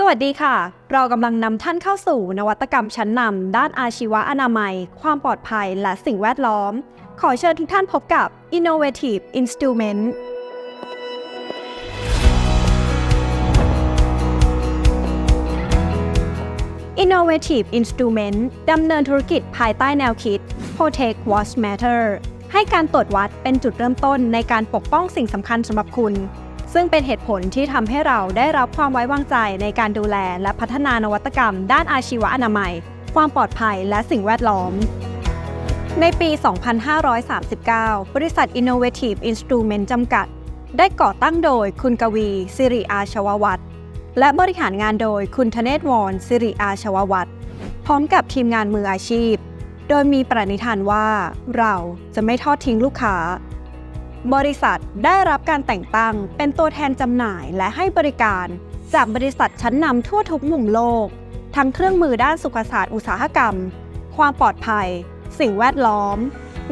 สวัสดีค่ะ เรากำลังนำท่านเข้าสู่นวัตกรรมชั้นนำด้านอาชีวะอนามัย ความปลอดภัยและสิ่งแวดล้อม ขอเชิญทุกท่านพบกับ Innovative Instrument Innovative Instrument ดำเนินธุรกิจภายใต้แนวคิด Protect What Matter ให้การตรวจวัดเป็นจุดเริ่มต้นในการปกป้องสิ่งสำคัญสำหรับคุณ ซึ่งเป็นเหตุผลที่ทำให้เราได้รับความไว้วางใจในการดูแลและพัฒนานวัตกรรม ด้านอาชีวอนามัย ความปลอดภัยและสิ่งแวดล้อม ในปี 2539 บริษัท Innovative Instrument จำกัด ได้ก่อตั้งโดยคุณกวีสิริอาชววัฒน์และบริหารงานโดยคุณธเนศวรสิริอาชววัฒน์พร้อมกับทีมงานมืออาชีพ โดยมีปณิธานว่าเราจะไม่ทอดทิ้งลูกค้า บริษัทได้รับการแต่งตั้งเป็นตัวแทนจำหน่ายและให้บริการ จากบริษัทชั้นนำทั่วทุกมุมโลก ทั้งเครื่องมือด้านสุขศาสตร์อุตสาหกรรม ความปลอดภัย สิ่งแวดล้อม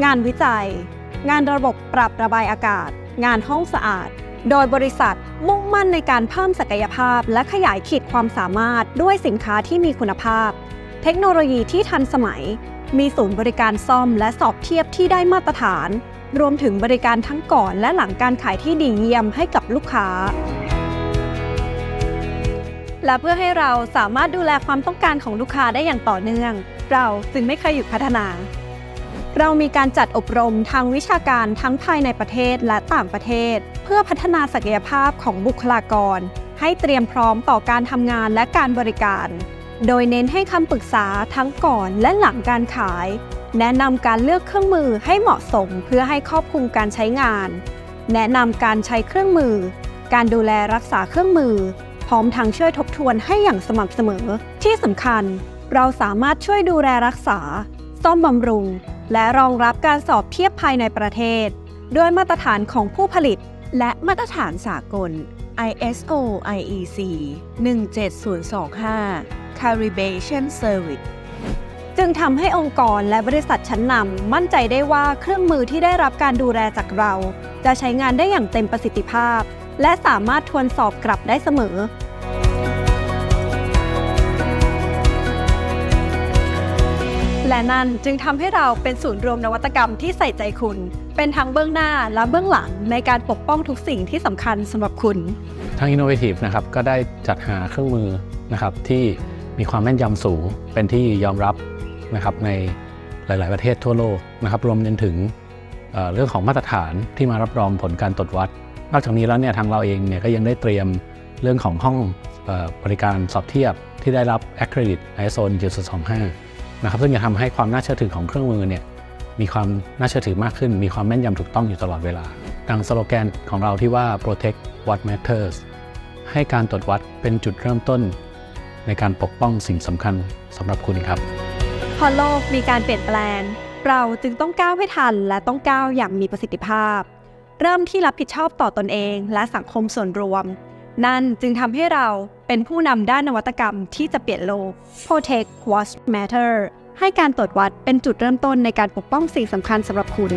งานวิจัย งานระบบปรับระบายอากาศ งานห้องสะอาด โดยบริษัทมุ่งมั่นในการเพิ่มศักยภาพ และขยายขีดความสามารถด้วยสินค้าที่มีคุณภาพ เทคโนโลยีที่ทันสมัย มีศูนย์บริการซ่อมและสอบเทียบที่ได้มาตรฐาน รวมถึงบริการทั้งก่อนและหลังการขายที่ดีเยี่ยมให้กับลูกค้า และเพื่อให้เราสามารถดูแลความต้องการของลูกค้าได้อย่างต่อเนื่อง เราจึงไม่เคยหยุดพัฒนา เรามีการจัดอบรมทางวิชาการทั้งภายในประเทศและต่างประเทศ เพื่อพัฒนาศักยภาพของบุคลากร ให้เตรียมพร้อมต่อการทำงานและการบริการ โดยเน้นให้คำปรึกษาทั้งก่อนและหลังการขาย แนะนำการเลือกเครื่องมือให้เหมาะสมเพื่อให้ครอบคลุมการใช้งาน แนะนำการใช้เครื่องมือ การดูแลรักษาเครื่องมือ พร้อมทั้งช่วยทบทวนให้อย่างสม่ำเสมอ ที่สำคัญ เราสามารถช่วยดูแลรักษา ซ่อมบำรุง และรองรับการสอบเทียบภายในประเทศ ด้วยมาตรฐานของผู้ผลิต และมาตรฐานสากล ISO IEC 17025 Calibration Service จึงทำให้องค์กรและบริษัทชั้นนำมั่นใจได้ว่าเครื่องมือที่ได้รับการดูแลจากเรา จะใช้งานได้อย่างเต็มประสิทธิภาพ และสามารถทวนสอบกลับได้เสมอ และนั่นจึงทำให้เราเป็นศูนย์รวมนวัตกรรมที่ใส่ใจคุณ เป็นทั้งเบื้องหน้าและเบื้องหลังในการปกป้องทุกสิ่งที่สำคัญสำหรับคุณ ทาง Innovative นะครับก็ได้จัดหาเครื่องมือนะครับที่ มีความแม่นยำสูงเป็นที่ยอมรับนะครับในหลาย ๆ ประเทศทั่วโลกนะครับรวมจนถึงเเรื่องของมาตรฐานที่มารับรองผลการตรวจวัด นอกจากนี้แล้วเนี่ยทางเราเองเนี่ยก็ยังได้เตรียมเรื่องของห้องออบริการสอบเทียบที่ได้รับ Accredit ISO 1025นะครับซึ่งจะทำให้ความน่าเชื่อถือของเครื่องมือเนี่ยมีความน่าเชื่อถือมากขึ้น มีความแม่นยำถูกต้องอยู่ตลอดเวลา ดังสโลแกนของเราที่ว่า protect what matters ให้การตรวจวัดเป็นจุดเริ่มต้น ในการปกป้องสิ่งสำคัญสำหรับคุณครับ พอโลกมีการเปลี่ยนแปลง เราจึงต้องก้าวให้ทันและต้องก้าวอย่างมีประสิทธิภาพ เริ่มที่รับผิดชอบต่อตนเองและสังคมส่วนรวม นั่นจึงทำให้เราเป็นผู้นำด้านนวัตกรรมที่จะเปลี่ยนโลก Protect What Matter ให้การตรวจวัดเป็นจุดเริ่มต้นในการปกป้องสิ่งสำคัญสำหรับคุณ